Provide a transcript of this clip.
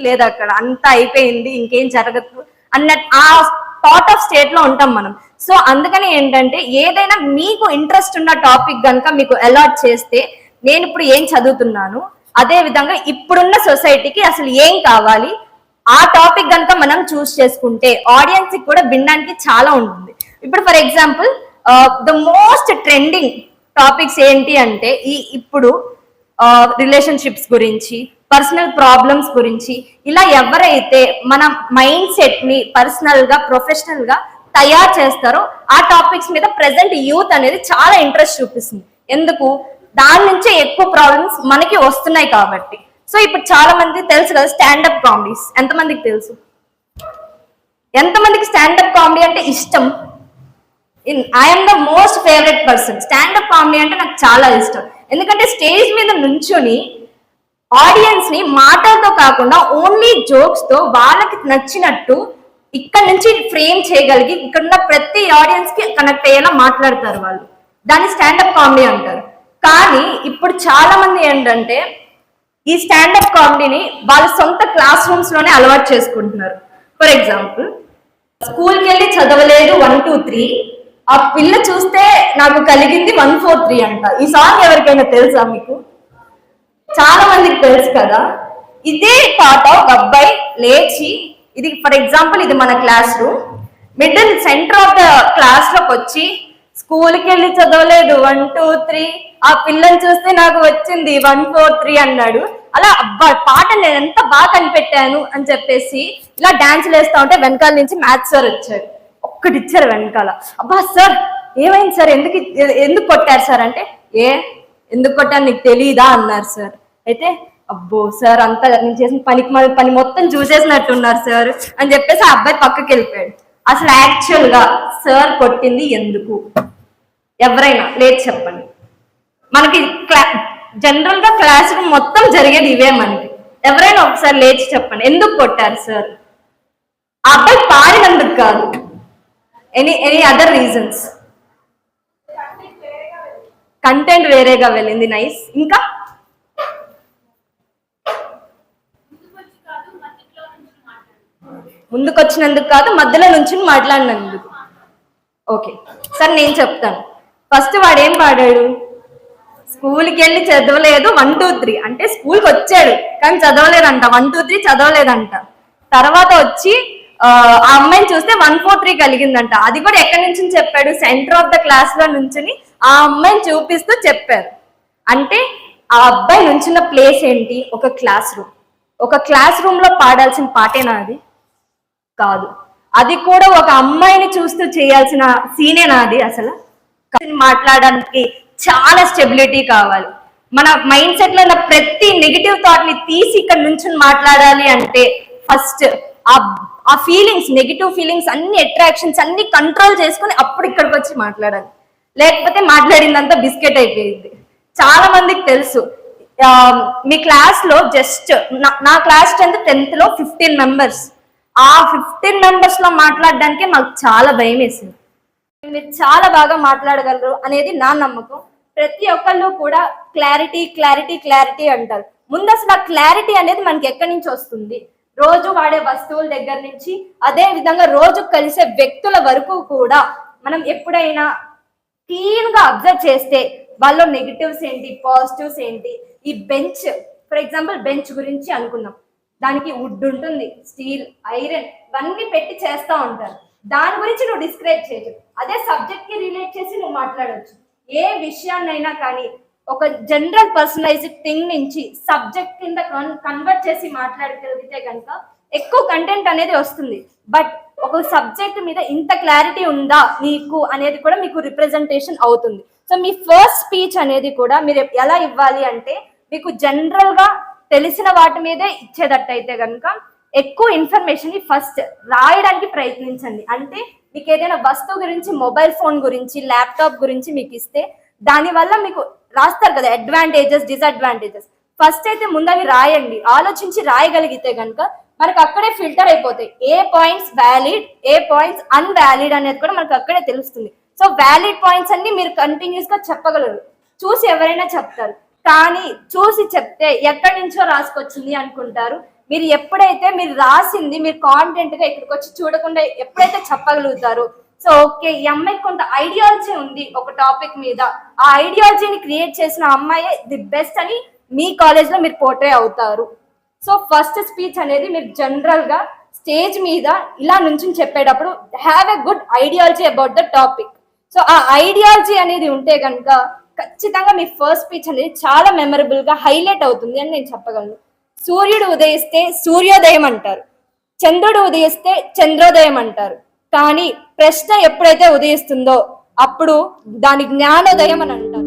లేదు అక్కడ అంతా అయిపోయింది ఇంకేం జరగదు అన్న ఆ థాట్ ఆఫ్ స్టేట్లో ఉంటాం మనం. సో అందుకని ఏంటంటే ఏదైనా మీకు ఇంట్రెస్ట్ ఉన్న టాపిక్ కనుక మీకు అలాట్ చేస్తే నేను ఇప్పుడు ఏం చదువుతున్నాను అదే విధంగా ఇప్పుడున్న సొసైటీకి అసలు ఏం కావాలి ఆ టాపిక్ కనుక మనం చూస్ చేసుకుంటే ఆడియన్స్కి కూడా వినడానికి చాలా ఉంటుంది. ఇప్పుడు for example the most trending topics ఏంటి అంటే ఈ ఇప్పుడు రిలేషన్షిప్స్ గురించి పర్సనల్ ప్రాబ్లమ్స్ గురించి. ఇలా ఎవరైతే మన మైండ్ సెట్ని పర్సనల్గా ప్రొఫెషనల్గా తయారు చేస్తారో ఆ టాపిక్స్ మీద ప్రెసెంట్ యూత్ అనేది చాలా ఇంట్రెస్ట్ చూపిస్తుంది. ఎందుకు? దాని నుంచే ఎక్కువ ప్రాబ్లమ్స్ మనకి వస్తున్నాయి కాబట్టి. సో ఇప్పుడు చాలా మంది తెలుసు కదా స్టాండప్ కామెడీస్ ఎంతమందికి తెలుసు? ఎంతమందికి స్టాండప్ కామెడీ అంటే ఇష్టం? In I'm the most favourite person standup comedy అంటే నాకు చాలా ఇష్టం. ఎందుకంటే స్టేజ్ మీద నుంచుని ఆడియన్స్ని మాటలతో కాకుండా ఓన్లీ జోక్స్తో వాళ్ళకి నచ్చినట్టు ఇక్కడ నుంచి ఫ్రేమ్ చేయగలిగి ఇక్కడ ఉన్న ప్రతి ఆడియన్స్కి కనెక్ట్ అయ్యేలా మాట్లాడతారు వాళ్ళు. దాన్ని స్టాండప్ కామెడీ అంటారు. కానీ ఇప్పుడు చాలా మంది ఏంటంటే ఈ స్టాండప్ కామెడీని వాళ్ళ సొంత క్లాస్ రూమ్స్లోనే అలవాటు చేసుకుంటున్నారు. ఫర్ ఎగ్జాంపుల్ స్కూల్కి వెళ్ళి చదవలేదు వన్ టూ త్రీ ఆ పిల్ల చూస్తే నాకు కలిగింది వన్ ఫోర్ త్రీ అంట. ఈ సాంగ్ ఎవరికైనా తెలుసా మీకు? చాలా మందికి తెలుసు కదా ఇదే పాట ఒక అబ్బాయి లేచి ఇది ఫర్ ఎగ్జాంపుల్ ఇది మన class room middle centre of the క్లాస్లోకి వచ్చి స్కూల్కి వెళ్ళి చదవలేదు వన్ టూ త్రీ ఆ పిల్లని చూస్తే నాకు వచ్చింది వన్ ఫోర్ త్రీ అన్నాడు. అలా అబ్బా పాట నేను ఎంత బాగా కనిపెట్టాను అని చెప్పేసి ఇలా డాన్స్ వేస్తా ఉంటే వెనకాల నుంచి మ్యాథ్స్ సార్ వచ్చాడు ఒక్కటి ఇచ్చారు వెనకాల. అబ్బా సార్ ఏమైంది సార్ ఎందుకు ఎందుకు కొట్టారు సార్ అంటే ఏ ఎందుకు కొట్టాను నీకు తెలియదా అన్నారు సార్ అయితే అబ్బో సార్ అంతా నేను చేసిన పనికి మన పని మొత్తం చూసేసినట్టున్నారు సార్ అని చెప్పేసి ఆ అబ్బాయి పక్కకి వెళ్ళిపోయాడు అసలు యాక్చువల్గా సార్ కొట్టింది ఎందుకు? ఎవరైనా లేదు చెప్పండి. మనకి క్లా జనరల్గా క్లాస్ రూమ్ మొత్తం జరిగేది ఇవే మనకి. ఎవరైనా ఒకసారి లేచి చెప్పండి ఎందుకు కొట్టారు సార్? ఆ అబ్బాయి పారినందుకు కాదు. Any any other reasons content వేరేగా వెళ్ళింది. నైస్ ఇంకా? ముందుకు వచ్చినందుకు కాదు మధ్యలో నుంచి మాట్లాడినందుకు. ఓకే. సార్ నేను చెప్తాను. ఫస్ట్ వాడు ఏం పాడాడు? స్కూల్కి వెళ్ళి చదవలేదు వన్ టూ త్రీ అంటే స్కూల్కి వచ్చాడు కానీ చదవలేదంట. వన్ టూ త్రీ చదవలేదంట. తర్వాత వచ్చి ఆ అమ్మాయిని చూస్తే వన్ ఫోర్ త్రీ కలిగిందంట. అది కూడా ఎక్కడి నుంచి చెప్పాడు? సెంటర్ ఆఫ్ ద క్లాస్లో నుంచుని ఆ అమ్మాయిని చూపిస్తూ చెప్పారు. అంటే ఆ అబ్బాయి నుంచిన ప్లేస్ ఏంటి? ఒక క్లాస్ రూమ్ ఒక క్లాస్ రూమ్లో పాడాల్సిన పాటేనా అది? కాదు. అది కూడా ఒక అమ్మాయిని చూస్తూ చేయాల్సిన సీనే అది అసలు. మాట్లాడడానికి చాలా స్టెబిలిటీ కావాలి. మన మైండ్ సెట్లో ఉన్న ప్రతి నెగిటివ్ థాట్ని తీసి ఇక్కడ నుంచి మాట్లాడాలి అంటే ఫస్ట్ ఆ ఫీలింగ్స్ నెగిటివ్ ఫీలింగ్స్ అన్ని అట్రాక్షన్స్ అన్ని కంట్రోల్ చేసుకుని అప్పుడు ఇక్కడికి వచ్చి మాట్లాడాలి. లేకపోతే మాట్లాడిందంతా బిస్కెట్ అయిపోయింది. చాలా మందికి తెలుసు. మీ క్లాస్లో జస్ట్ నా క్లాస్ టెన్త్ టెన్త్లో ఫిఫ్టీన్ మెంబర్స్ ఆ ఫిఫ్టీన్ మెంబర్స్లో మాట్లాడడానికి మాకు చాలా భయం వేసింది మీరు చాలా బాగా మాట్లాడగలరు అనేది నా నమ్మకం. ప్రతి ఒక్కళ్ళు కూడా క్లారిటీ క్లారిటీ క్లారిటీ అంటారు. ముందు అసలు ఆ క్లారిటీ అనేది మనకి ఎక్కడి నుంచి వస్తుంది? రోజు వాడే వస్తువుల దగ్గర నుంచి అదే విధంగా రోజు కలిసే వ్యక్తుల వరకు కూడా మనం ఎప్పుడైనా క్లీన్గా అబ్జర్వ్ చేస్తే వాళ్ళు నెగిటివ్స్ ఏంటి పాజిటివ్స్ ఏంటి? ఈ బెంచ్ ఫర్ ఎగ్జాంపుల్ బెంచ్ గురించి అనుకుందాం. దానికి వుడ్ ఉంటుంది స్టీల్ ఐరన్ ఇవన్నీ పెట్టి చేస్తూ ఉంటారు. దాని గురించి నువ్వు డిస్క్రైబ్ చేయొచ్చు. అదే సబ్జెక్ట్కి రిలేట్ చేసి నువ్వు మాట్లాడవచ్చు ఏ విషయాన్నైనా కానీ ఒక జనరల్ పర్సనలైజ్డ్ థింగ్ నుంచి సబ్జెక్ట్ కింద కన్వర్ట్ చేసి మాట్లాడగలిగితే కనుక ఎక్కువ కంటెంట్ అనేది వస్తుంది. బట్ ఒక సబ్జెక్ట్ మీద ఇంత క్లారిటీ ఉందా నీకు అనేది కూడా మీకు రిప్రజెంటేషన్ అవుతుంది. సో మీ ఫస్ట్ స్పీచ్ అనేది కూడా మీరు ఎలా ఇవ్వాలి అంటే మీకు జనరల్గా తెలిసిన వాటి మీదే ఇచ్చేటట్టయితే కనుక ఎక్కువ ఇన్ఫర్మేషన్ని ఫస్ట్ రాయడానికి ప్రయత్నించండి. అంటే మీకు ఏదైనా వస్తువు గురించి మొబైల్ ఫోన్ గురించి ల్యాప్టాప్ గురించి మీకు ఇస్తే దానివల్ల మీకు రాస్తారు కదా అడ్వాంటేజెస్ డిసడ్వాంటేజెస్ ఫస్ట్ అయితే ముందు అవి రాయండి. ఆలోచించి రాయగలిగితే కనుక మనకు అక్కడే ఫిల్టర్ అయిపోతాయి. ఏ పాయింట్స్ వ్యాలిడ్ ఏ పాయింట్స్ అన్వాలిడ్ అనేది కూడా మనకు అక్కడే తెలుస్తుంది. సో వ్యాలిడ్ పాయింట్స్ అన్ని మీరు కంటిన్యూస్గా చెప్పగలరు. చూసి ఎవరైనా చెప్తారు. కానీ చూసి చెప్తే ఎక్కడి నుంచో రాసుకొచ్చింది అనుకుంటారు. మీరు ఎప్పుడైతే మీరు రాసింది మీరు కాన్ఫిడెంట్గా ఇక్కడికి వచ్చి చూడకుండా ఎప్పుడైతే చెప్పగలుగుతారో. సో ఓకే ఈ అమ్మాయికి కొంత ఐడియాలజీ ఉంది ఒక టాపిక్ మీద. ఆ ఐడియాలజీని క్రియేట్ చేసిన అమ్మాయి ది బెస్ట్ అని మీ కాలేజ్లో మీరు పోర్ట్రే అవుతారు. సో ఫస్ట్ స్పీచ్ అనేది మీరు జనరల్గా స్టేజ్ మీద ఇలా నుంచి చెప్పేటప్పుడు have a good ideology about the topic so ఆ ఐడియాలజీ అనేది ఉంటే కనుక ఖచ్చితంగా మీ ఫస్ట్ స్పీచ్ అనేది చాలా మెమరబుల్గా హైలైట్ అవుతుంది అని నేను చెప్పగలను. సూర్యుడు ఉదయిస్తే సూర్యోదయం అంటారు. చంద్రుడు ఉదయిస్తే చంద్రోదయం అంటారు. కానీ ప్రశ్న ఎప్పుడైతే ఉదయిస్తుందో అప్పుడు దాని జ్ఞానోదయం అని అంటారు.